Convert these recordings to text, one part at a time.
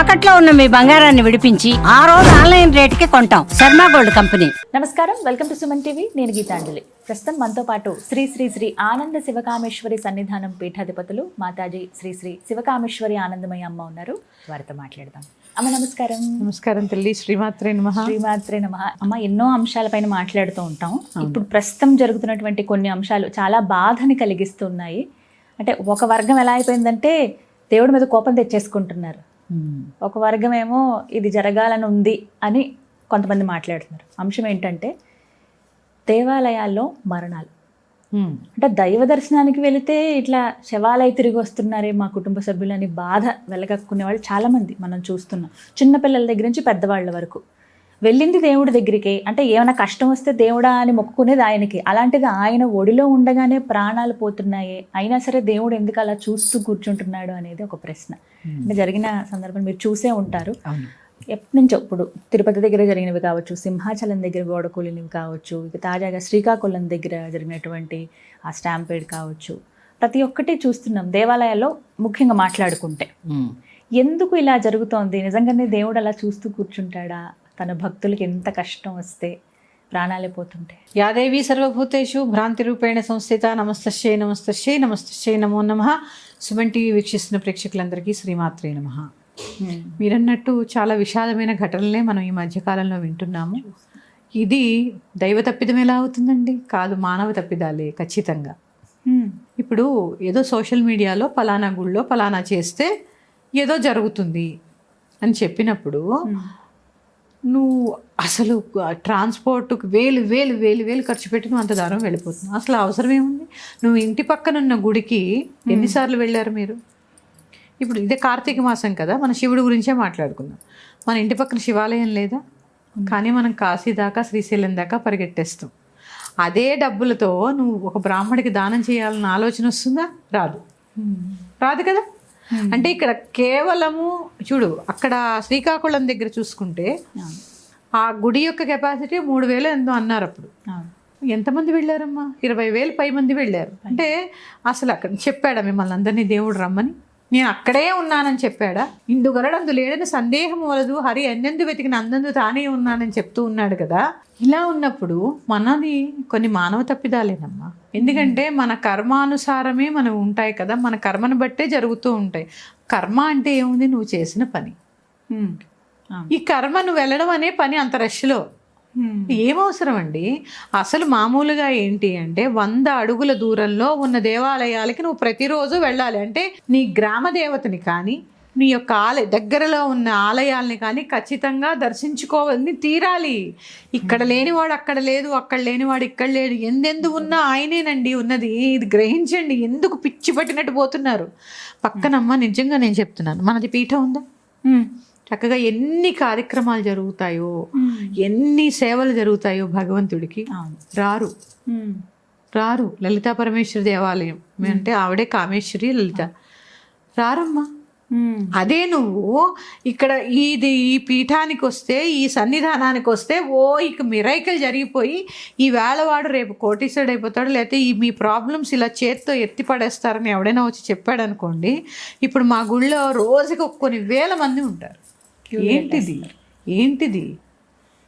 తాకట్లో ఉన్న మీ బంగారాన్ని విడిపించి ఆ రోజు ఆన్లైన్ రేటుకి కొంటాం. Sharma gold company. నమస్కారం. Welcome to Suman TV. నేను గీతాంజలి. ప్రస్తుతం మనతో పాటు శ్రీ శ్రీ శ్రీ ఆనంద శివకామేశ్వరి సన్నిధానం పీఠాధిపతులు మాతాజీ శ్రీ శ్రీ శివకామేశ్వరి ఆనందమయ్య అమ్మ ఉన్నారు. వారితో మాట్లాడదాం. అమ్మ నమస్కారం. నమస్కారం తల్లి. శ్రీమాత్రే నమ. శ్రీమాత్రే నమ. అమ్మ ఎన్నో అంశాలపైన మాట్లాడుతూ ఉంటాం. ఇప్పుడు ప్రస్తుతం జరుగుతున్నటువంటి కొన్ని అంశాలు చాలా బాధని కలిగిస్తున్నాయి. అంటే ఒక వర్గం ఎలా అయిపోయిందంటే దేవుడి మీద కోపం తెచ్చేసుకుంటున్నారు. ఒక వర్గం ఏమో ఇది జరగాలని ఉంది అని కొంతమంది మాట్లాడుతున్నారు. అంశం ఏంటంటే దేవాలయాల్లో మరణాలు. అంటే దైవ దర్శనానికి వెళితే ఇట్లా శవాలయ తిరిగి వస్తున్నారే మా కుటుంబ సభ్యులని బాధ వెళ్ళగక్కునే వాళ్ళు చాలామంది మనం చూస్తున్నాం. చిన్నపిల్లల దగ్గర నుంచి పెద్దవాళ్ళ వరకు. వెళ్ళింది దేవుడి దగ్గరికి. అంటే ఏమైనా కష్టం వస్తే దేవుడా అని మొక్కుకునేది ఆయనకి. అలాంటిది ఆయన ఒడిలో ఉండగానే ప్రాణాలు పోతున్నాయి. అయినా సరే దేవుడు ఎందుకు అలా చూస్తూ కూర్చుంటున్నాడు అనేది ఒక ప్రశ్న. అంటే జరిగిన సందర్భం మీరు చూసే ఉంటారు. ఎప్పటి నుంచో ఇప్పుడు తిరుపతి దగ్గర జరిగినవి కావచ్చు సింహాచలం దగ్గర గోడ కూలినవి కావచ్చు ఇక తాజాగా శ్రీకాకుళం దగ్గర జరిగినటువంటి ఆ స్టాంపేడ్ కావచ్చు. ప్రతి ఒక్కటి చూస్తున్నాం. దేవాలయాల్లో ముఖ్యంగా మాట్లాడుకుంటే. ఎందుకు ఇలా జరుగుతోంది? నిజంగానే దేవుడు అలా చూస్తూ కూర్చుంటాడా? తన భక్తులకి ఎంత కష్టం వస్తే ప్రాణాలే పోతుంటే. యాదేవి సర్వభూతేషు భ్రాంతి రూపేణ సంస్థిత నమస్తశ్చే నమస్తశ్చే నమస్తశ్చే నమో నమ. సుమన్ టీవీ వీక్షిస్తున్న ప్రేక్షకులందరికీ శ్రీమాత్రే నమ. మీరన్నట్టు చాలా విషాదమైన ఘటనలే మనం ఈ మధ్యకాలంలో వింటున్నాము. ఇది దైవ తప్పిదం ఎలా అవుతుందండి? కాదు మానవ తప్పిదాలే ఖచ్చితంగా. ఇప్పుడు ఏదో సోషల్ మీడియాలో పలానా గుళ్ళో పలానా చేస్తే ఏదో జరుగుతుంది అని చెప్పినప్పుడు నువ్వు అసలు ట్రాన్స్పోర్ట్కి వేలు వేలు వేలు వేలు ఖర్చు పెట్టి నువ్వు అంత దూరం వెళ్ళిపోతున్నావు. అసలు అవసరం ఏముంది? నువ్వు ఇంటి పక్కన ఉన్న గుడికి ఎన్నిసార్లు వెళ్ళారు మీరు? ఇప్పుడు ఇదే కార్తీక మాసం కదా మన శివుడి గురించే మాట్లాడుకుందాం. మన ఇంటి పక్కన శివాలయం లేదా? కానీ మనం కాశీ దాకా శ్రీశైలం దాకా పరిగెట్టేస్తాం. అదే డబ్బులతో నువ్వు ఒక బ్రాహ్మడికి దానం చేయాలన్న ఆలోచన వస్తుందా? రాదు. రాదు కదా? అంటే ఇక్కడ కేవలము చూడు అక్కడ శ్రీకాకుళం దగ్గర చూసుకుంటే ఆ గుడి యొక్క కెపాసిటీ మూడు వేలు ఎంతో అన్నారు అప్పుడు. ఎంతమంది వెళ్ళారమ్మా? ఇరవై వేలు పై మంది వెళ్ళారు అంటే అసలు అక్కడ చెప్పాడా మిమ్మల్ని అందరినీ దేవుడు రమ్మని? నేను అక్కడే ఉన్నానని చెప్పాడా? ఇందుగలడందు లేడని సందేహం వలదు హరి ఎన్నెందు వెతికిన అందందు తానే ఉన్నానని చెప్తూ ఉన్నాడు కదా? ఇలా ఉన్నప్పుడు మనది కొన్ని మానవ తప్పిదాలేనమ్మా. ఎందుకంటే మన కర్మానుసారమే మనం ఉంటాయి కదా మన కర్మను బట్టే జరుగుతూ ఉంటాయి. కర్మ అంటే ఏముంది? నువ్వు చేసిన పని. ఈ కర్మ నువ్వు వెళ్ళడం అనే పని అంత రష్లో. ఏమవసరం అండి అసలు మామూలుగా ఏంటి అంటే వంద అడుగుల దూరంలో ఉన్న దేవాలయాలకి నువ్వు ప్రతిరోజు వెళ్ళాలి. అంటే నీ గ్రామ దేవతని కానీ నీ యొక్క ఆలయ దగ్గరలో ఉన్న ఆలయాల్ని కానీ ఖచ్చితంగా దర్శించుకోవాలని తీరాలి. ఇక్కడ లేనివాడు అక్కడ లేదు అక్కడ లేనివాడు ఇక్కడ లేడు ఎందెందు ఉన్నా ఆయనేనండి ఉన్నది. ఇది గ్రహించండి. ఎందుకు పిచ్చి పట్టినట్టు పోతున్నారు? పక్కనమ్మ నిజంగా నేను చెప్తున్నాను. మనది పీఠం ఉందా? చక్కగా ఎన్ని కార్యక్రమాలు జరుగుతాయో ఎన్ని సేవలు జరుగుతాయో భగవంతుడికి రారు. రారు. లలితా పరమేశ్వరి దేవాలయం. అంటే ఆవిడే కామేశ్వరి లలిత. రారమ్మా. అదే నువ్వు ఇక్కడ ఇది ఈ పీఠానికి వస్తే ఈ సన్నిధానానికి వస్తే ఓ ఇక మిరైకల్ జరిగిపోయి ఈ వేళవాడు రేపు కోటీశ్వరుడు అయిపోతాడు. లేకపోతే ఈ మీ ప్రాబ్లమ్స్ ఇలా చేత్తో ఎత్తి పడేస్తారని ఎవడైనా వచ్చి చెప్పాడు అనుకోండి ఇప్పుడు మా గుళ్ళో రోజుకి ఒక కొన్ని వేల మంది ఉంటారు. ఏంటిది? ఏంటిది?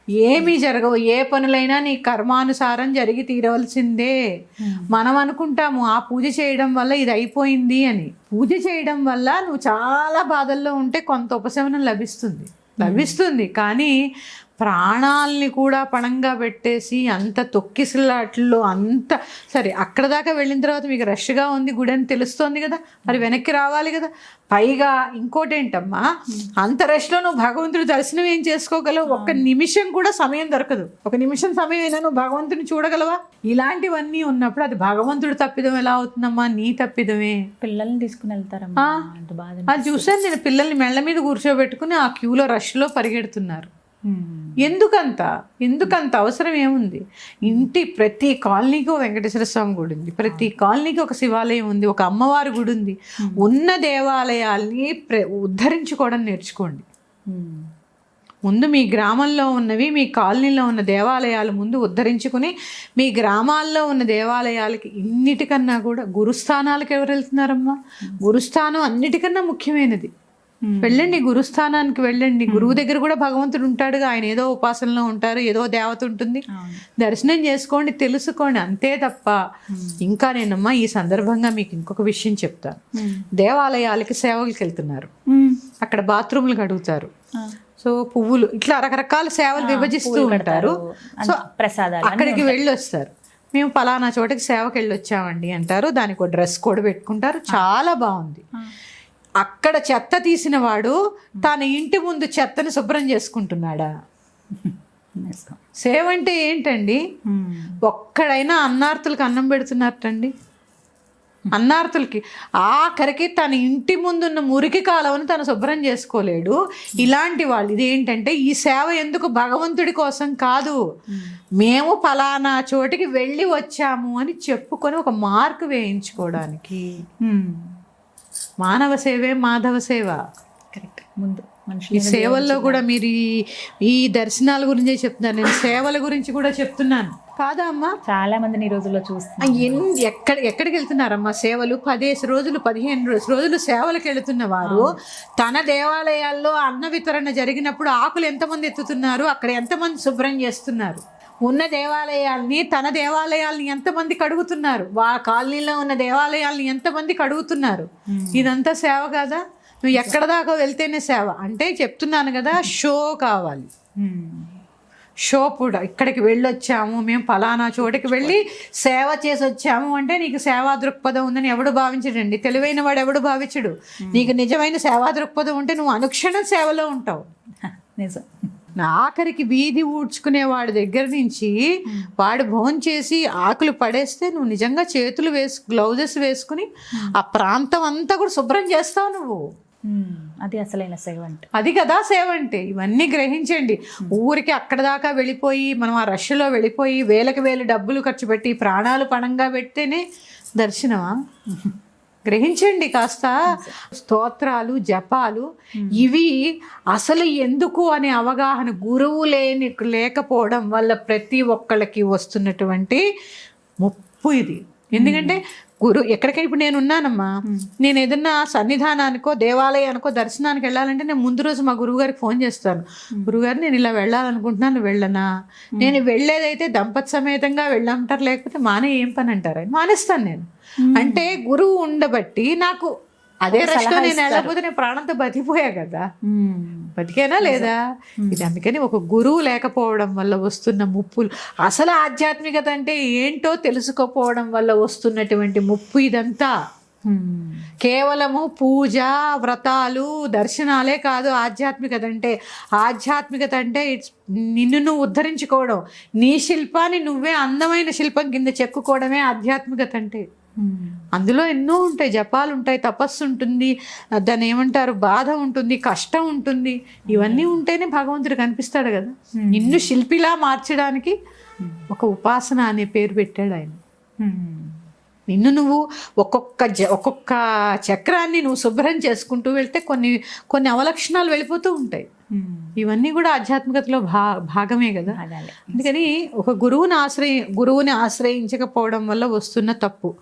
ఏమీ జరగవు. ఏ పనులైనా నీ కర్మానుసారం జరిగి తీరవలసిందే. మనం అనుకుంటాము ఆ పూజ చేయడం వల్ల ఇది అయిపోయింది అని. పూజ చేయడం వల్ల నువ్వు చాలా బాధల్లో ఉంటే కొంత ఉపశమనం లభిస్తుంది. లభిస్తుంది. కానీ ప్రాణాల్ని కూడా పణంగా పెట్టేసి అంత తొక్కిసలాట్లో అంత సరే అక్కడ దాకా వెళ్ళిన తర్వాత మీకు రష్గా ఉంది గుడి అని తెలుస్తోంది కదా మరి వెనక్కి రావాలి కదా. పైగా ఇంకోటి ఏంటమ్మా అంత రష్లో నువ్వు భగవంతుడి దర్శనం ఏం చేసుకోగలవు? ఒక్క నిమిషం కూడా సమయం దొరకదు. ఒక నిమిషం సమయం అయినా నువ్వు భగవంతుని చూడగలవా? ఇలాంటివన్నీ ఉన్నప్పుడు అది భగవంతుడి తప్పిదం ఎలా అవుతుందమ్మా? నీ తప్పిదమే. పిల్లల్ని తీసుకుని వెళ్తారమ్మా. అది చూసాను నేను పిల్లల్ని మెళ్ళ మీద కూర్చోబెట్టుకుని ఆ క్యూలో రష్లో పరిగెడుతున్నారు. ఎందుకంత? ఎందుకంత అవసరం ఏముంది? ఇంటి ప్రతి కాలనీకి వెంకటేశ్వర స్వామి గుడి ఉంది. ప్రతి కాలనీకి ఒక శివాలయం ఉంది. ఒక అమ్మవారి గుడి ఉంది. ఉన్న దేవాలయాల్ని ప్ర ఉద్ధరించుకోవడం నేర్చుకోండి. ముందు మీ గ్రామంలో ఉన్నవి మీ కాలనీలో ఉన్న దేవాలయాలు ముందు ఉద్ధరించుకుని మీ గ్రామాల్లో ఉన్న దేవాలయాలకి ఇన్నిటికన్నా కూడా గురుస్థానాలకు ఎవరు వెళ్తున్నారమ్మా? గురుస్థానం అన్నిటికన్నా ముఖ్యమైనది. వెళ్ళండి గురుస్థానానికి వెళ్ళండి. గురువు దగ్గర కూడా భగవంతుడు ఉంటాడుగా. ఆయన ఏదో ఉపాసనలో ఉంటారు ఏదో దేవత ఉంటుంది. దర్శనం చేసుకోండి తెలుసుకోండి అంతే తప్ప ఇంకా నేనమ్మా ఈ సందర్భంగా మీకు ఇంకొక విషయం చెప్తాను. దేవాలయాలకి సేవలకు వెళ్తున్నారు. అక్కడ బాత్రూమ్లు కడుగుతారు. సో పువ్వులు ఇట్లా రకరకాల సేవలు విభజిస్తూ ఉంటారు. సో ప్రసాదాలు అక్కడికి వెళ్ళి వస్తారు మేము పలానా చోటకి సేవకి వెళ్ళి వచ్చామండి అంటారు. దానికి ఒక డ్రెస్ కోడ్ పెట్టుకుంటారు. చాలా బాగుంది. అక్కడ చెత్త తీసిన వాడు తన ఇంటి ముందు చెత్తని శుభ్రం చేసుకుంటున్నాడా. సేవ అంటే ఏంటండి. ఒక్కడైనా అన్నార్థులకు అన్నం పెడుతున్నారటండి. అన్నార్థులకి ఆఖరికి తన ఇంటి ముందున్న మురికి కాలువని తను శుభ్రం చేసుకోలేడు. ఇలాంటి వాళ్ళు ఇదేంటంటే ఈ సేవ ఎందుకు భగవంతుడి కోసం కాదు. మేము ఫలానా చోటికి వెళ్ళి వచ్చాము అని చెప్పుకొని ఒక మార్క్ వేయించుకోవడానికి. మానవ సేవే మాధవ సేవ. కరెక్ట్. ముందు ఈ మనుషులు సేవల్లో కూడా మీరు ఈ- ఈ దర్శనాల గురించే చెప్తున్నాను నేను సేవల గురించి కూడా చెప్తున్నాను. కాదా అమ్మా? చాలా మందిని ఈ రోజుల్లో ఆ, చూస్తున్నాం ఎన్- ఎక్కడ ఎక్కడికి వెళ్తున్నారమ్మా సేవలు? పదేసి రోజులు పదిహేను రోజు- రోజులు సేవలకు వెళుతున్న వారు తన దేవాలయాల్లో అన్న వితరణ జరిగినప్పుడు ఆకులు ఎంతమంది ఎత్తుతున్నారు? అక్కడ ఎంతమంది శుభ్రం చేస్తున్నారు? ఉన్న దేవాలయాల్ని తన దేవాలయాల్ని ఎంతమంది కడుగుతున్నారు? వా కాలనీలో ఉన్న దేవాలయాల్ని ఎంతమంది కడుగుతున్నారు? ఇదంతా సేవ కాదా? నువ్వు ఎక్కడ దాకా వెళ్తేనే సేవ. అంటే చెప్తున్నాను కదా షో కావాలి. మ్మ్. షో కూడా ఇక్కడికి వెళ్ళొచ్చాము మేము ఫలానా చోటికి వెళ్ళి సేవ చేసి వచ్చాము అంటే నీకు సేవా దృక్పథం ఉందని ఎవడు భావించడండి. తెలివైన వాడు ఎవడు భావించడు. నీకు నిజమైన సేవా దృక్పథం ఉంటే నువ్వు అనుక్షణం సేవలో ఉంటావు. నిజం. ఆఖరికి వీధి ఊడ్చుకునే వాడి దగ్గర నుంచి వాడు భోన్ చేసి ఆకులు పడేస్తే నువ్వు నిజంగా చేతులు వేసు గ్లౌజెస్ వేసుకుని ఆ ప్రాంతం అంతా కూడా శుభ్రం చేస్తావు నువ్వు. అది అసలైన సేవ అంటే అది కదా సేవ అంటే ఇవన్నీ గ్రహించండి. ఊరికి అక్కడ దాకా వెళ్ళిపోయి మనం ఆ రష్లో వెళ్ళిపోయి వేలకు వేలు డబ్బులు ఖర్చు పెట్టి ప్రాణాలు పణంగా పెడితేనే దర్శనమా? గ్రహించండి కాస్త. స్తోత్రాలు జపాలు ఇవి అసలు ఎందుకు అనే అవగాహన గురువు లేని లేకపోవడం వల్ల ప్రతి ఒక్కళ్ళకి వస్తున్నటువంటి ముప్పు ఇది. ఎందుకంటే గురు ఎక్కడికైనా ఇప్పుడు నేను ఉన్నానమ్మా. నేను ఏదన్నా సన్నిధానానికో దేవాలయానికో దర్శనానికి వెళ్ళాలంటే నేను ముందు రోజు మా గురువు గారికి ఫోన్ చేస్తాను. గురుగారు నేను ఇలా వెళ్ళాలనుకుంటున్నాను వెళ్ళనా? నేను వెళ్ళేదైతే దంపతి సమేతంగా వెళ్ళమంటారు లేకపోతే మానే ఏం పని అంటారు? మానేస్తాను నేను. అంటే గురువు ఉండబట్టి నాకు అదే రష్లో నేను వెళ్ళకపోతే నేను ప్రాణంతో బతికిపోయా కదా. బతికేనా లేదా? ఇది అందుకని ఒక గురువు లేకపోవడం వల్ల వస్తున్న ముప్పులు. అసలు ఆధ్యాత్మికత అంటే ఏంటో తెలుసుకోపోవడం వల్ల వస్తున్నటువంటి ముప్పు ఇదంతా. కేవలము పూజ వ్రతాలు దర్శనాలే కాదు ఆధ్యాత్మికత అంటే. ఆధ్యాత్మికత అంటే ఇట్స్ నిన్ను నువ్వు ఉద్ధరించుకోవడం. నీ శిల్పాన్ని నువ్వే అందమైన శిల్పం కింద చెక్కుకోవడమే ఆధ్యాత్మికత అంటే. అందులో ఎన్నో ఉంటాయి జపాలు ఉంటాయి తపస్సు ఉంటుంది దాన్ని ఏమంటారు బాధ ఉంటుంది కష్టం ఉంటుంది. ఇవన్నీ ఉంటేనే భగవంతుడు కనిపిస్తాడు కదా. నిన్ను శిల్పిలా మార్చడానికి ఒక ఉపాసన అనే పేరు పెట్టాడు ఆయన. నిన్ను నువ్వు ఒక్కొక్క జ ఒక్కొక్క చక్రాన్ని నువ్వు శుభ్రం చేసుకుంటూ వెళ్తే కొన్ని కొన్ని అవలక్షణాలు వెళ్ళిపోతూ ఉంటాయి. ఇవన్నీ కూడా ఆధ్యాత్మికతలో భా భాగమే కదా. అందుకని ఒక గురువుని ఆశ్రయి గురువుని ఆశ్రయించకపోవడం వల్ల వస్తున్న తప్పు.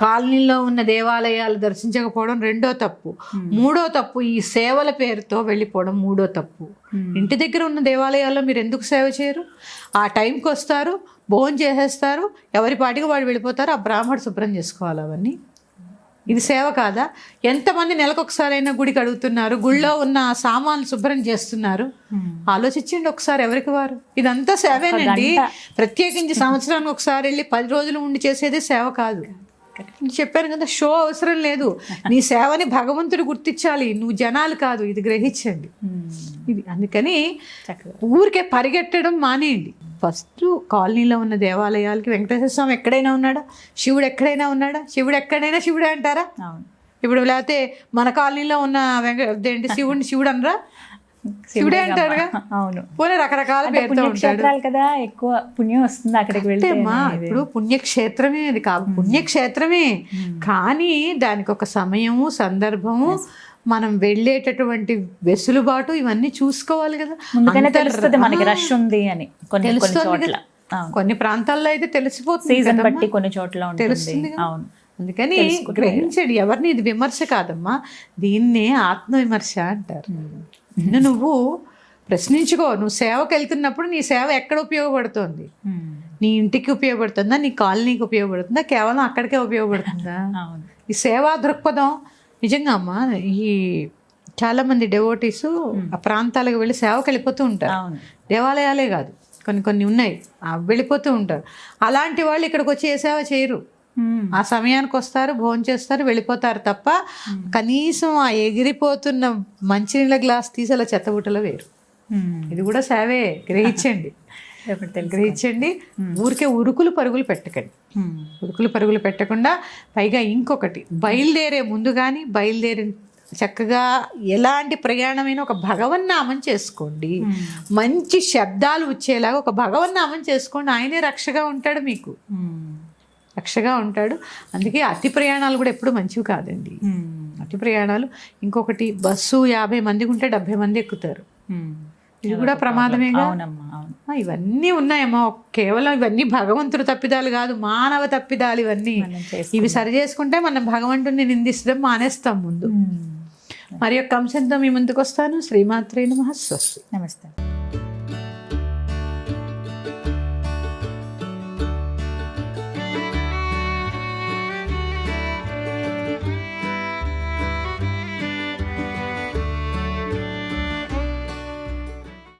కాలనీలో ఉన్న దేవాలయాలు దర్శించకపోవడం రెండో తప్పు. మూడో తప్పు ఈ సేవల పేరుతో వెళ్ళిపోవడం మూడో తప్పు. ఇంటి దగ్గర ఉన్న దేవాలయాల్లో మీరు ఎందుకు సేవ చేయరు? ఆ టైంకి వస్తారు భోజనం చేసేస్తారు ఎవరి పాటికి వాడు వెళ్ళిపోతారు ఆ బ్రాహ్మడు శుభ్రం చేసుకోవాలి అవన్నీ. ఇది సేవ కాదా? ఎంతమంది నెలకొకసారైనా గుడికి అడుగుతున్నారు గుళ్ళో ఉన్న ఆ సామాన్లు శుభ్రం చేస్తున్నారు. ఆలోచించండి ఒకసారి ఎవరికి వారు. ఇదంతా సేవేనండి. ప్రత్యేకించి సంవత్సరానికి ఒకసారి వెళ్ళి పది రోజులు ఉండి చేసేదే సేవ కాదు. చెప్పాను కదా షో అవసరం లేదు. నీ సేవని భగవంతుడు గుర్తించాలి. నువ్వు జనాలు కాదు. ఇది గ్రహించండి. ఇది అందుకని ఊరికే పరిగెట్టడం మానేయండి. ఫస్ట్ కాలనీలో ఉన్న దేవాలయాలకి వెంకటేశ్వర స్వామి ఎక్కడైనా ఉన్నాడా? శివుడు ఎక్కడైనా ఉన్నాడా? శివుడు ఎక్కడైనా శివుడే అంటారా? అవును. ఇప్పుడు లేకపోతే మన కాలనీలో ఉన్న వెంక అదేంటి శివుడిని శివుడు అనరా? శివుడే అంటారుగా అవును. పోనీ రకరకాల పేరుతో ఉంటాడు. కదా ఎక్కువ పుణ్యం వస్తుంది అక్కడికి వెళ్తే అమ్మా ఇప్పుడు పుణ్యక్షేత్రమే అది కాదు. పుణ్యక్షేత్రమే. కానీ దానికి ఒక సమయము సందర్భము మనం వెళ్ళేటటువంటి వెసులుబాటు ఇవన్నీ చూసుకోవాలి కదా. తెలుస్తుంది మనకి రష్ ఉంది అని కొన్ని కొన్ని చోట్ల. ప్రాంతాల్లో అయితే తెలిసిపోతుంది సీజన్. బట్టి కొన్ని చోట్ల తెలుస్తుంది. అవును. అందుకని గ్రహించండి ఎవరిని ఇది విమర్శ కాదమ్మా. దీన్నే ఆత్మవిమర్శ అంటారు. నిన్ను నువ్వు ప్రశ్నించుకో. నువ్వు సేవకు వెళ్తున్నప్పుడు నీ సేవ ఎక్కడ ఉపయోగపడుతోంది? నీ ఇంటికి ఉపయోగపడుతుందా? నీ కాలనీకి ఉపయోగపడుతుందా? కేవలం అక్కడికే ఉపయోగపడుతుందా? ఈ సేవా దృక్పథం నిజంగా అమ్మా ఈ చాలా మంది డెవోటీస్ ఆ ప్రాంతాలకు వెళ్ళి సేవకు వెళ్ళిపోతూ ఉంటారు. దేవాలయాలే కాదు కొన్ని కొన్ని ఉన్నాయి వెళ్ళిపోతూ ఉంటారు. అలాంటి వాళ్ళు ఇక్కడికి వచ్చి ఏ సేవ చేయరు. ఆ సమయానికి వస్తారు భోజనం చేస్తారు వెళ్ళిపోతారు తప్ప కనీసం ఆ ఎగిరిపోతున్న మంచినీళ్ళ గ్లాస్ తీసి అలా చెత్తబుట్టలో వేరు ఇది కూడా సేవే గ్రహించండి. గ్రహించండి. ఊరికే ఉరుకులు పరుగులు పెట్టకండి. ఉరుకులు పరుగులు పెట్టకుండా పైగా ఇంకొకటి బయలుదేరే ముందు కానీ బయలుదేరి చక్కగా ఎలాంటి ప్రయాణమైన ఒక భగవన్నామం చేసుకోండి. మంచి శబ్దాలు వచ్చేలాగా ఒక భగవన్నామం చేసుకోండి. ఆయనే రక్షగా ఉంటాడు మీకు. రక్షగా ఉంటాడు. అందుకే అతి ప్రయాణాలు కూడా ఎప్పుడు మంచివి కాదండి. అతి ప్రయాణాలు ఇంకొకటి బస్సు యాభై మందికి ఉంటే డెబ్బై మంది ఎక్కుతారు. ఇది కూడా ప్రమాదమేగా? ఇవన్నీ ఉన్నాయమ్మా. కేవలం ఇవన్నీ భగవంతుడు తప్పిదాలు కాదు మానవ తప్పిదాలు ఇవన్నీ. ఇవి సరి చేసుకుంటే మనం భగవంతుడిని నిందిస్తడం మానేస్తాం ముందు. మరి యొక్క అంశంతో మీ ముందుకు వస్తాను శ్రీమాత్రే నమః. స్వస్తి. నమస్తే.